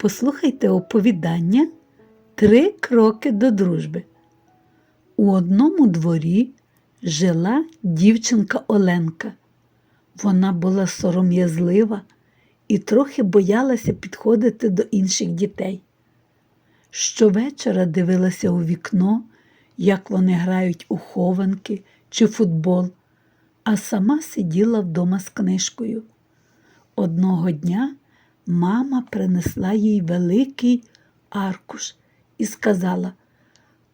Послухайте оповідання Три кроки до дружби. У одному дворі жила дівчинка Оленка. Вона була сором'язлива і трохи боялася підходити до інших дітей. Щовечора дивилася у вікно, як вони грають у хованки чи футбол, а сама сиділа вдома з книжкою. Одного дня мама принесла їй великий аркуш і сказала: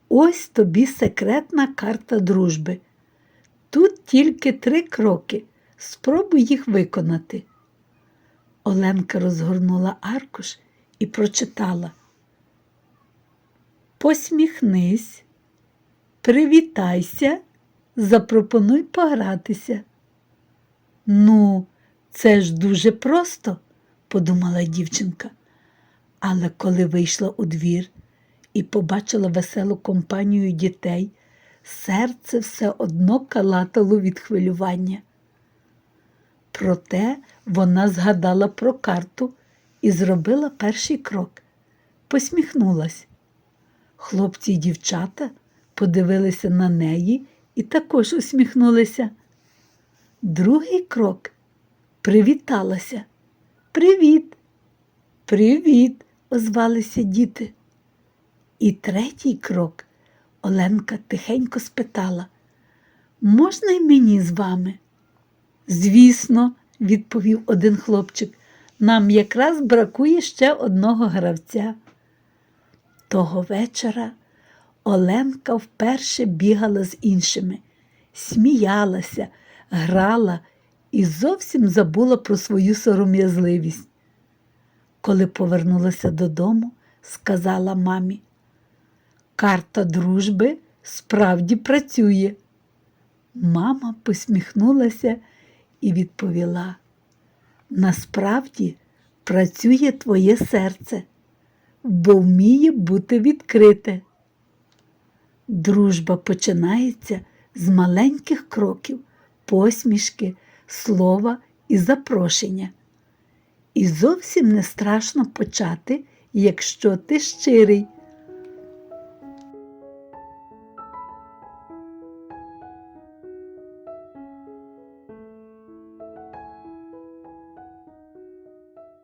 Ось тобі секретна карта дружби. Тут тільки три кроки. Спробуй їх виконати. Оленка розгорнула аркуш і прочитала. Посміхнись, привітайся, запропонуй погратися. Ну, це ж дуже просто, подумала дівчинка. Але коли вийшла у двір і побачила веселу компанію дітей, серце все одно калатало від хвилювання. Проте вона згадала про карту і зробила перший крок. Посміхнулась. Хлопці й дівчата подивилися на неї і також усміхнулися. Другий крок привіталася. Привіт! Привіт! озвалися діти. І третій крок Оленка тихенько спитала, можна й мені з вами? Звісно, відповів один хлопчик, нам якраз бракує ще одного гравця. Того вечора Оленка вперше бігала з іншими, сміялася, грала і зовсім забула про свою сором'язливість. Коли повернулася додому, сказала мамі, карта дружби справді працює. Мама посміхнулася і відповіла: Насправді працює твоє серце, бо вміє бути відкрите. Дружба починається з маленьких кроків, посмішки, слова і запрошення. І зовсім не страшно почати, якщо ти щирий